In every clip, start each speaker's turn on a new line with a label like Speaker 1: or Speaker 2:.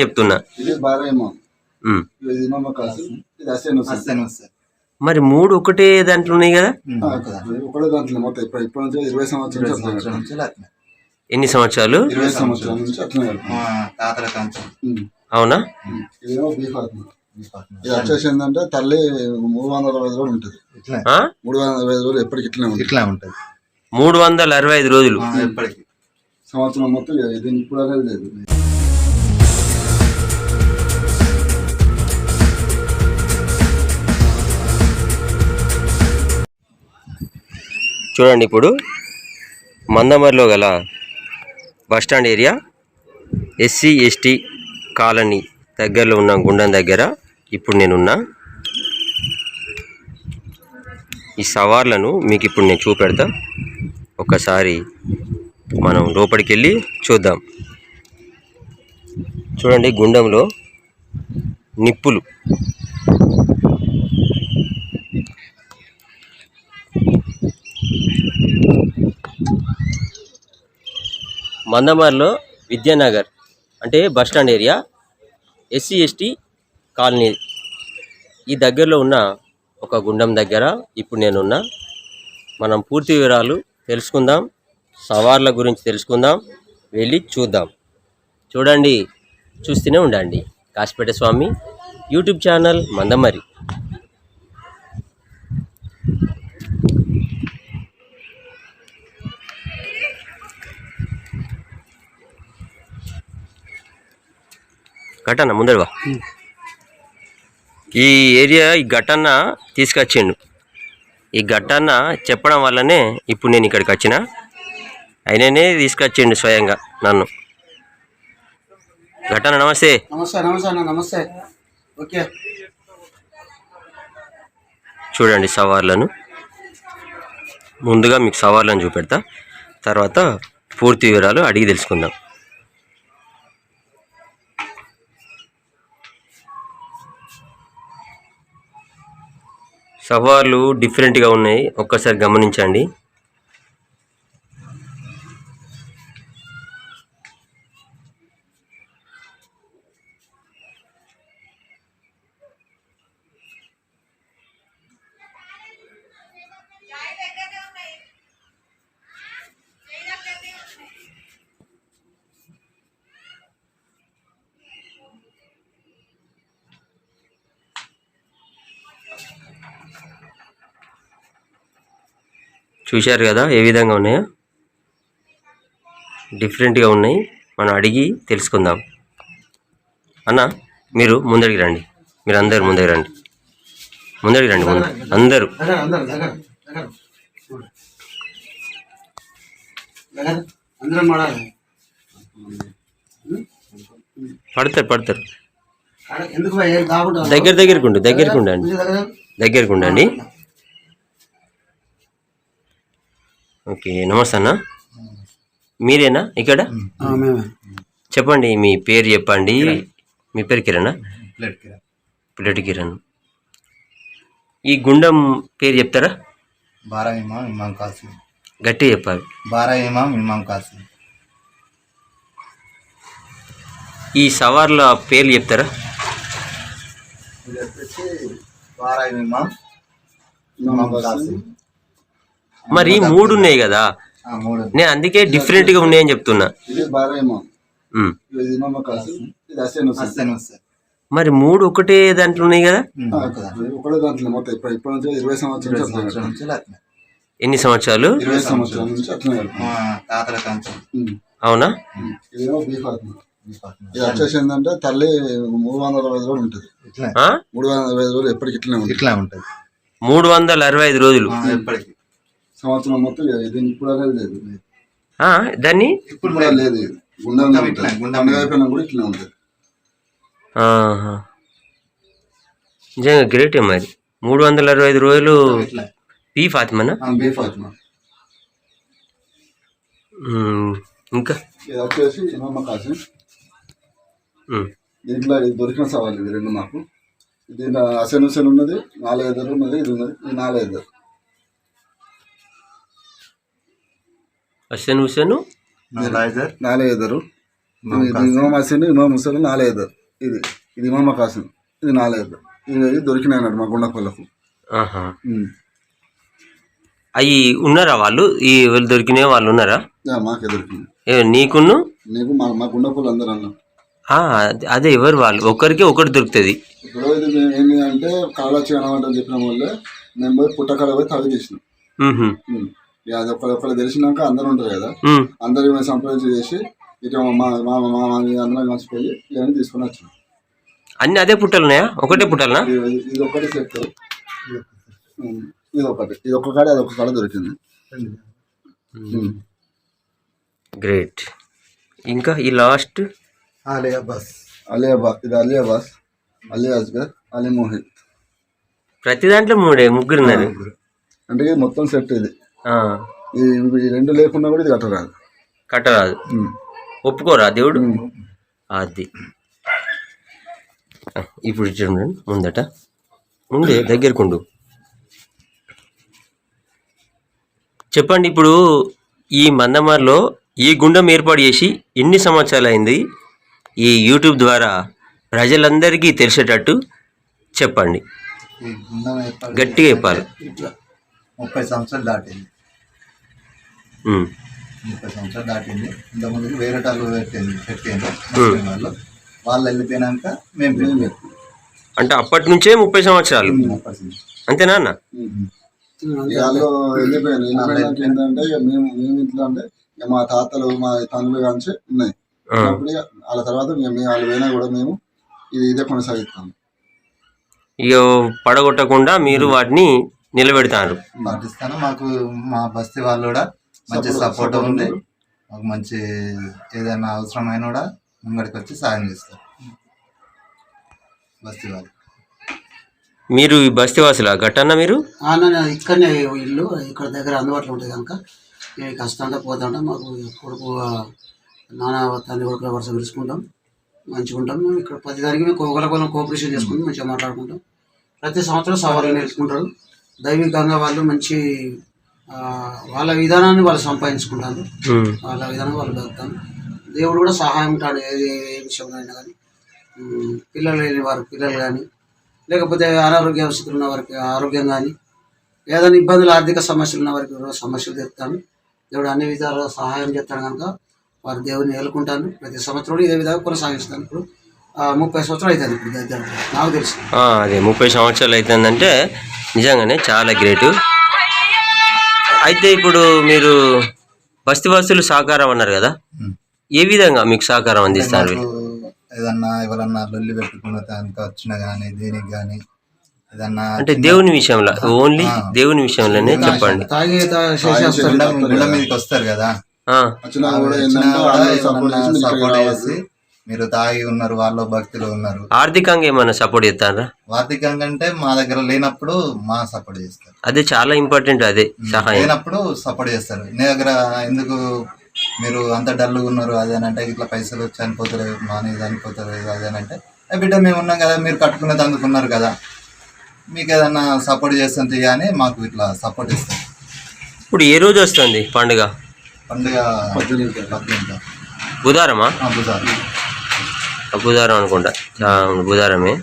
Speaker 1: చెప్తున్నా. మరి మూడు ఒకటే దాంట్లో ఉన్నాయి కదా? ఎన్ని సంవత్సరాలు. అవునా?
Speaker 2: ఇది వచ్చేసి ఏంటంటే తల్లి మూడు వందల అరవై ఐదు రోజులు ఉంటుంది? మూడు వందల అరవై ఐదు రోజులు ఎప్పటికి ఇట్లనే ఉంటుంది.
Speaker 3: ఇట్లా ఉంటది.
Speaker 1: మూడు వందల అరవై ఐదు రోజులు.
Speaker 3: ఆ, ఎప్పటికి.
Speaker 2: సంవత్సరం మొత్తం ఇది ఇప్పుడు లేదు.
Speaker 1: చూడండి ఇప్పుడు మందమరిలో గల bus stand area SC ST colony దగ్గరలో ఉన్న గుండం దగ్గర ఇప్పుడు నేనున్నా. ఈ సవార్లను మీకు ఇప్పుడు నేను చూపెడతా. ఒకసారి మనం లోపలికి వెళ్ళి చూద్దాం. చూడండి గుండంలో నిప్పులు. మందమరిలో విద్యానగర్ అంటే bus stand area. SC ST colony ఈ దగ్గరలో ఉన్న ఒక గుండం దగ్గర ఇప్పుడు నేనున్నా. మనం పూర్తి వివరాలు తెలుసుకుందాం. సవార్ల గురించి తెలుసుకుందాం. వెళ్ళి చూద్దాం. చూడండి చూస్తూనే ఉండండి. Kasipet Swami YouTube channel Mandamarri. ఘటన ముందరవా ఈ ఏరియా ఈ ఘటన తీసుకొచ్చిండు. ఈ ఘటన చెప్పడం వల్లనే ఇప్పుడు నేను ఇక్కడికి వచ్చిన. ఆయననే తీసుకొచ్చిండు స్వయంగా నన్ను. ఘటన నమస్తే.
Speaker 2: నమస్తే నమస్తే అన్న నమస్తే. ఓకే.
Speaker 1: చూడండి సవార్లను. ముందుగా మీకు సవార్లను చూపెడతా. తర్వాత పూర్తి వివరాలు అడిగి తెలుసుకుందాం. సవార్లు డిఫరెంట్గా ఉన్నాయి. ఒక్కసారి గమనించండి. చూశారు కదా ఏ విధంగా ఉన్నాయో? డిఫరెంట్గా ఉన్నాయి. మనం అడిగి తెలుసుకుందాం. అన్న మీరు ముందడికి రండి. మీరు అందరు ముందరికి రండి. ముందడికి రండి ముందు. అందరూ. పడతారు పడతారు. దగ్గర దగ్గరకు ఉండు దగ్గరకు ఉండండి దగ్గరకు ఉండండి ఓకే నమస్తే అన్న. మీరేనా ఇక్కడ? చెప్పండి మీ పేరు చెప్పండి. మీ పేరు కిరణ్? పిల్లటి కిరణ్. ఈ గుండం పేరు చెప్తారా?
Speaker 3: బారా ఇమాం ఇమాం కాసిం.
Speaker 1: గట్టి చెప్పాలి.
Speaker 3: బారా ఇమాం ఇమాం కాసిం.
Speaker 1: ఈ సవార్ల పేర్లు చెప్తారా?
Speaker 3: బారా ఇమాం ఇమాం కాసిం.
Speaker 1: మరి మూడు ఉన్నాయి కదా? నేను అందుకే డిఫరెంట్గా ఉన్నాయని చెప్తున్నా. మరి మూడు ఒకటే దాంట్లో ఉన్నాయి కదా? ఎన్ని సంవత్సరాలు. అవునా?
Speaker 2: వచ్చేసి ఏంటంటే తల్లి మూడు వందల అరవై ఐదు రోజులు ఉంటుంది? మూడు వందల అరవై ఐదు రోజులు ఎప్పటికి ఇట్లనే ఉంటుంది.
Speaker 3: ఇట్లా ఉంటది.
Speaker 1: మూడు వందల అరవై ఐదు రోజులు.
Speaker 3: ఆ, ఎప్పటికి.
Speaker 2: సంవత్సరం మొత్తం ఇది ఇప్పుడు లేదు.
Speaker 1: ఆ, దాన్ని?
Speaker 2: ఇప్పుడు కూడా లేదు. ఇది.
Speaker 3: మొత్తం
Speaker 2: ఉంటుంది.
Speaker 3: ఇట్లా,
Speaker 2: అయిపోయినా కూడా ఇట్లనే ఉంటుంది.
Speaker 1: ఆహా. నిజంగా గ్రేటే మరి. మూడు వందల అరవై ఐదు రోజులు
Speaker 3: ఇట్లా.
Speaker 1: పీ ఫాతిమనా?
Speaker 2: ఆత్మ
Speaker 1: ఉమ్, ఇంకా?
Speaker 2: ఇది వచ్చేసి ఇమామ కాసు.
Speaker 1: ఉమ్.
Speaker 2: దీంట్లో ఇది దొరికిన సవాల్ ఇవి రెండు మాకు. దీంట్లో అసెన్ హుసేన్ ఉన్నది నాలుగు ఎదురు ఉన్నది ఇది ఉన్నది ఇది నాలుగు
Speaker 1: హుస్సేన్?
Speaker 3: నాలైజర్
Speaker 2: నాలుగు ఇది ఇమాం హసీన్ ఇమాం హుసేన్ నాలేదు ఇది ఇది ఇమామ కాసిం. ఇది నాలేదు ఇవి దొరికినాయి అన్నాడు మా గుండెపల్లకు
Speaker 1: ఆహా. అవి ఉన్నారా వాళ్ళు? ఈ వాళ్ళు దొరికిన వాళ్ళు ఉన్నారా?
Speaker 2: మాకే దొరికింది.
Speaker 1: ఏ, నీకును?
Speaker 2: నీకు మా మా గుండెపల్లి అందరూ అన్నాం.
Speaker 1: ఆ, అదే- ఎవరు వాళ్ళు? ఒకరికి ఒకటి దొరుకుతుంది.
Speaker 2: ఇప్పుడు ఇది ఏంటి అంటే కాళ్ళొచ్చి కనబడ్డని చెప్పిన వాళ్ళే మేము పోయి పుట్టకాడ పోయి తవ్వి తీసినాం. ఇక అది ఒకరు తెలిసినాక అందరూ ఉంటారు కదా. అందరూ సంప్రదించి చేసి ఇక మా మా మా అందరం కలిసిపోయి ఇవన్నీ తీసుకొని వచ్చినాం.
Speaker 1: అన్ని అదే పుట్టలు ఉన్నాయా? ఒకటే పుట్టాలనా
Speaker 2: ఇది- ఇది ఒకటి సెట్. ఇది ఒకటి ఇది ఒక కాడ అది ఒక కాడ దొరికింది.
Speaker 1: గ్రేట్ ఇంకా ఈ లాస్ట్
Speaker 3: ఆలియా బస్.
Speaker 2: అలియాబా ఇది అలియాబాస్ అలీ అస్గర్ అలీ మోహిత్.
Speaker 1: ప్రతి దాంట్లో మూడే ముగ్గురు ఉన్నారు
Speaker 2: అంటే ఇది మొత్తం సెట్ ఇది. ఈ రెండు లేకుండా కూడా ఇది కట్టరాదు.
Speaker 1: కట్టరాదు. ఒప్పుకోరా దేవుడు. అది. ఇప్పుడు చూడండి ముందట. ముందే దగ్గరకుండు చెప్పండి ఇప్పుడు ఈ మందమార్లో ఈ గుండం ఏర్పాటు చేసి ఎన్ని సంవత్సరాలు అయింది? ఈ యూట్యూబ్ ద్వారా ప్రజలందరికీ తెలిసేటట్టు చెప్పండి. గట్టిగా చెప్పాలి.
Speaker 3: ముప్పై సంవత్సరాలు దాటింది. ముప్పై సంవత్సరాలు దాటింది. ఇంతకుముందు వేరే వాళ్ళు పెట్టింది పెట్టింది ముస్లిం వాళ్ళు వాళ్ళు వెళ్ళిపోయినాక మేము పెట్టాం
Speaker 1: అంటే అప్పటి నుంచే ముప్పై సంవత్సరాలు. అంతేనా అన్న?
Speaker 2: వాళ్ళు వెళ్ళిపోయారు ఏంటంటే మేము మేము ఇంట్లో అంటే మా తాతలు మా తండ్రులు కాంచి ఉన్నాయి. అప్పుడు వాళ్ళ తర్వాత మేము వాళ్ళు పోయినా కూడా మేము ఇది ఇదే కొనసాగిస్తాం
Speaker 1: ఇక పడగొట్టకుండా మీరు వాటిని నిలబెడతారు.
Speaker 3: పాకిస్తాన్ మాకు మా బస్తీ వాళ్ళు కూడా మంచి సపోర్ట్ ఉంది. మాకు మంచి ఏదైనా అవసరమైన కూడా ముంగడికి వచ్చి సాయం చేస్తారు. బస్తీ వాళ్ళు
Speaker 1: మీరు ఈ బస్తీవాసులా గట్టన్న మీరు?
Speaker 4: నేను ఇక్కడనే ఇల్లు ఇక్కడ దగ్గర అందుబాటులో ఉంటుంది కనుక మేము కష్టంగా పోతుంటాం మాకు కొడుకు నాన్న తండ్రి కొడుకుల వరుస పిలుచుకుంటాం. మంచిగా ఉంటాం. మేము ఇక్కడ ప్రతి దానికి మేము ఒకరికొకరు కోఆపరేషన్ చేసుకుంటాం మంచిగా మాట్లాడుకుంటాం. ప్రతి సంవత్సరం సవాళ్ళు నేర్చుకుంటారు దైవికంగా వాళ్ళు మంచి వాళ్ళ విధానాన్ని వాళ్ళు సంపాదించుకుంటారు.
Speaker 1: ఉమ్,
Speaker 4: వాళ్ళ విధానంగా వాళ్ళు బతుకుతారు. దేవుడు కూడా సహాయం ఉంటాడు ఏ ఏ విషయంలో అయినా కానీ. పిల్లలు లేని వారు పిల్లలు కానీ. లేకపోతే అనారోగ్య స్థితులు ఉన్న వారికి ఆరోగ్యం కానీ. ఏదైనా ఇబ్బందులు ఆర్థిక సమస్యలు ఉన్న వారికి కూడా సమస్యలు చెప్తాను దేవుడు అన్ని విధాలుగా సహాయం చేస్తాడు కనుక వారు దేవుని ఏలుకుంటాను ప్రతి సంవత్సరం ఇదే విధంగా కొనసాగిస్తాను ఇప్పుడు ముప్పై సంవత్సరాలు అవుతుంది ఇప్పుడు నాకు తెలుసు.
Speaker 1: ఆ, అదే ముప్పై సంవత్సరాలు అవుతుందంటే నిజంగానే చాలా గ్రేటు. అయితే ఇప్పుడు మీరు బస్తీవాసులు సహకారం అన్నారు కదా. ఏ విధంగా మీకు సహకారం అందిస్తారు?
Speaker 3: ఏదన్నా ఎవరన్నా లొల్లి పెట్టుకున్న దానికి వచ్చినా కానీ దేనికి కానీ ఏదన్నా
Speaker 1: అంటే దేవుని విషయంలో ఓన్లీ దేవుని విషయంలోనే చెప్పండి.
Speaker 4: తాగి
Speaker 3: వస్తారు. కదా.
Speaker 2: వచ్చినా కూడా సపోర్ట్ చేసి మీరు
Speaker 3: తాగి ఉన్నారు వాళ్ళు భక్తిలో ఉన్నారు.
Speaker 1: ఆర్థికంగా ఏమైనా సపోర్ట్ చేస్తారా?
Speaker 3: ఆర్థికంగా అంటే మా దగ్గర లేనప్పుడు మా సపోర్ట్ చేస్తారు.
Speaker 1: అదే చాలా ఇంపార్టెంట్ అదే సహాయం.
Speaker 3: లేనప్పుడు సపోర్ట్ చేస్తారు. నీ దగ్గర ఎందుకు మీరు అంత డల్గా ఉన్నారు అదేనంటే ఇట్లా పైసలు చనిపోతలేవు మాని చనిపోతలేదు అదేనంటే "ఏ బిడ్డ మేము ఉన్నాం కదా మీరు కట్టుకునేది అందుకున్నారు కదా మీకు ఏదన్నా సపోర్ట్ చేస్తుంది కానీ మాకు ఇట్లా సపోర్ట్ ఇస్తారు
Speaker 1: ఇప్పుడు ఏ రోజు వస్తుంది పండుగ?
Speaker 3: పండుగ
Speaker 1: బుధారమా
Speaker 3: ఆ, బుధవారం.
Speaker 1: బుధారం అనుకుంటా. బుధారమే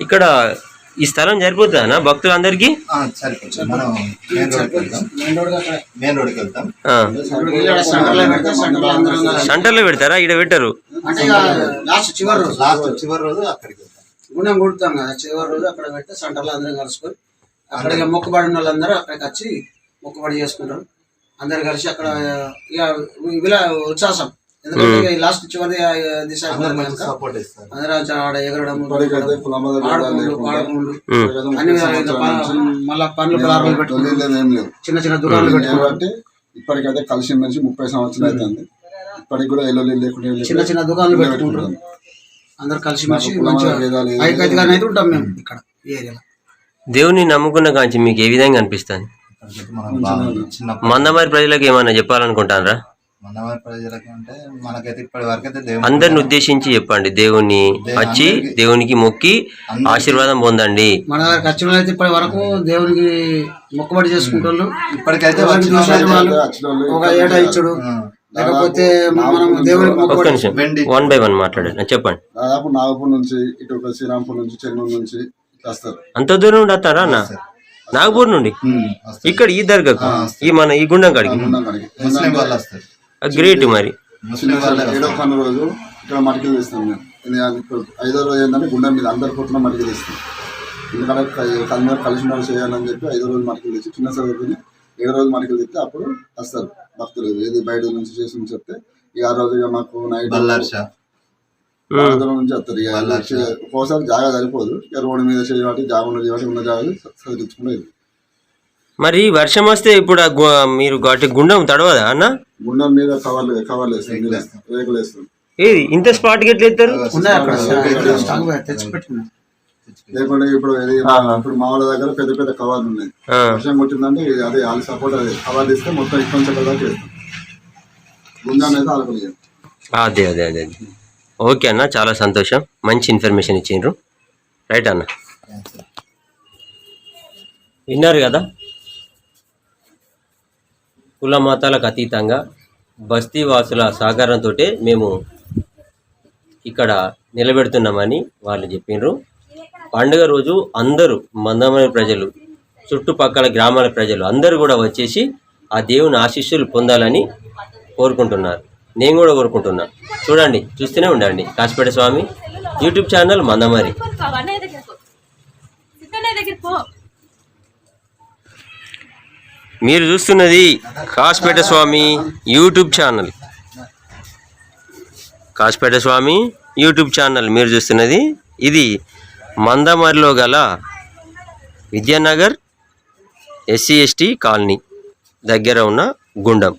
Speaker 1: ఇక్కడ ఈ స్థలం సరిపోతుందా భక్తులందరికీ?
Speaker 3: ఆ, సరిపోతుంది. మనం మెయిన్ రోడ్కి వెళ్తాం
Speaker 4: మెయిన్ రోడ్ అక్కడ.
Speaker 3: మెయిన్ రోడ్కి వెళ్తాం
Speaker 1: ఆ,
Speaker 4: సెంటర్లో
Speaker 1: పెడతారా? ఇక్కడ పెట్టరు.
Speaker 4: అంటే ఇక లాస్ట్ చివరి రోజు.
Speaker 3: లాస్ట్ చివరి రోజు అక్కడికి వెళ్తాం
Speaker 4: గుణం కొడుతాం కదా చివరి రోజు అక్కడ పెడితే సెంటర్లో అందరం కలుసుకొని అక్కడ ఇక మొక్కుబడి ఉన్న వాళ్ళందరూ అక్కడికి వచ్చి మొక్కుబడి చేసుకుంటారు. అందరు కలిసి అక్కడ ఇక ఇలా ఉత్సాహం. ఎందుకంటే లాస్ట్ చివరి దిశ ఆడ ఎగరడం అన్ని మళ్ళా పనులు చిన్న చిన్న
Speaker 2: కాబట్టి ఇప్పటికైతే కలిసి మనిషి ముప్పై సంవత్సరాలు అవుతుంది ఇప్పటికి కూడా ఎల్లు లేకుండా
Speaker 4: చిన్న చిన్న దుకాణాలు పెట్టుకుంటారు అందరు కలిసి మెలిసి
Speaker 2: కులమత
Speaker 4: మంచిగా అయితే ఉంటాం మేము ఇక్కడ ఏరియాలో.
Speaker 1: దేవుని నమ్ముకున్న కాంచి మీకు ఏ విధంగా అనిపిస్తుంది? మందమారి ప్రజలకు ఏమైనా చెప్పాలనుకుంటారా
Speaker 3: మందవారి ప్రజలకి అంటే మనకైతే ఇప్పటి వరకు అయితే దేవుడు
Speaker 1: అందరిని ఉద్దేశించి చెప్పండి. దేవుని వచ్చి దేవునికి మొక్కి ఆశీర్వాదం పొందండి.
Speaker 4: మన దగ్గర వాళ్ళు అయితే ఇప్పటి వరకు దేవునికి మొక్కుబడి చేసుకుంటారు
Speaker 3: ఇప్పటికైతే వచ్చిన వాళ్ళు
Speaker 4: ఒక ఏటా ఇచ్చుడు. లేకపోతే మనం దేవునికి
Speaker 1: ఒక్క
Speaker 4: మొక్కుబడి
Speaker 1: నిమిషం.
Speaker 3: వెండి.
Speaker 1: వన్ బై వన్ మాట్లాడండి. చెప్పండి.
Speaker 2: దాదాపు నాగపూర్ నుంచి ఇటు ఒక శ్రీరాంపూర్ నుంచి చెన్నూరు నుంచి ఇట్లా వస్తారు.
Speaker 1: అంత దూరం నుండి వస్తారా అన్న? నాగపూర్ నుండి?
Speaker 3: వస్తారు.
Speaker 1: ఇక్కడ ఈ దర్గాకు? ఈ మన ఈ గుండం కాడికి?
Speaker 2: గుండం కాడికి.
Speaker 3: ముస్లిం వాళ్ళు వస్తారు.
Speaker 1: గ్రేట్ మరి.
Speaker 2: ఏడో రోజు ఇక్కడ మటికలు మేము. ఇప్పుడు ఐదో రోజు ఏంటంటే గుండె మీద అందరి పుట్టిన మటికలు తీస్తాం ఎందుకంటే అందరూ కలిసి చేయాలని చెప్పి ఐదో రోజు మటికలు తెచ్చి చిన్న సరుకుని ఏడో రోజు మటికలు తెస్తే అప్పుడు వస్తారు భక్తులు. ఏది బయట నుంచి చేసి చచెప్తే ఇక ఆ రోజు ఇక మాకు నైట్ నుంచి వస్తారు ఇక. ఒక్కోసారి జాగా సరిపోదు. ఇక రోడ్డు మీద చేయబట్టి జాగా ఉన్న చేయబట్టి ఉన్న జాగా చదివించుకునేది
Speaker 1: మరి వర్షం వస్తే ఇప్పుడు ఆ గు- మీరు వాటి గుండం తడవదా అన్న?
Speaker 2: గుండం మీద కవర్లు కవర్లు వేస్తాం మీద రేకులు వేస్తాం.
Speaker 1: ఏది? ఇంత స్పాట్ ఎట్లా ఎత్తారు?
Speaker 4: ఉన్నాయి అక్కడ. స్టాక్ పెట్టి- తెచ్చి పెట్టుకున్నాం
Speaker 2: లేకుంటే ఇప్పుడు ఇప్పుడు మా వాళ్ళ దగ్గర పెద్ద పెద్ద కవర్లు ఉన్నాయి.
Speaker 1: ఆ,
Speaker 2: వర్షం కొట్టిందంటే ఇది అదే వాళ్ళ సపోర్ట్ అదే. కవర్ తీస్తే మొత్తం ఇక్కడ నుంచి అక్కడ దాకా చేస్తాం గుండాన్ని అయితే ఆలపలేదు
Speaker 1: అదే అదే అదే అదే. ఓకే అన్న చాలా సంతోషం. మంచి ఇన్ఫర్మేషన్ ఇచ్చిండ్రు. రైట్ అన్న. విన్నారు కదా? కుల మతాలకు అతీతంగా బస్తీ వాసుల సహకారంతో మేము ఇక్కడ నిలబెడుతున్నామని వాళ్ళు చెప్పిండ్రు పండుగ రోజు అందరూ మందమైన ప్రజలు చుట్టుపక్కల గ్రామాల ప్రజలు అందరూ కూడా వచ్చేసి ఆ దేవుని ఆశీస్సులు పొందాలని కోరుకుంటున్నారు. నేను కూడా కోరుకుంటున్నా. చూడండి చూస్తూనే ఉండండి. Kasipet Swami YouTube channel Mandamarri. మీరు చూస్తున్నది Kasipet Swami YouTube channel. Kasipet Swami YouTube channel మీరు చూస్తున్నది. ఇది మందమరిలో గల విద్యానగర్ ఎస్సీ ఎస్టీ కాలనీ దగ్గర ఉన్న గుండం.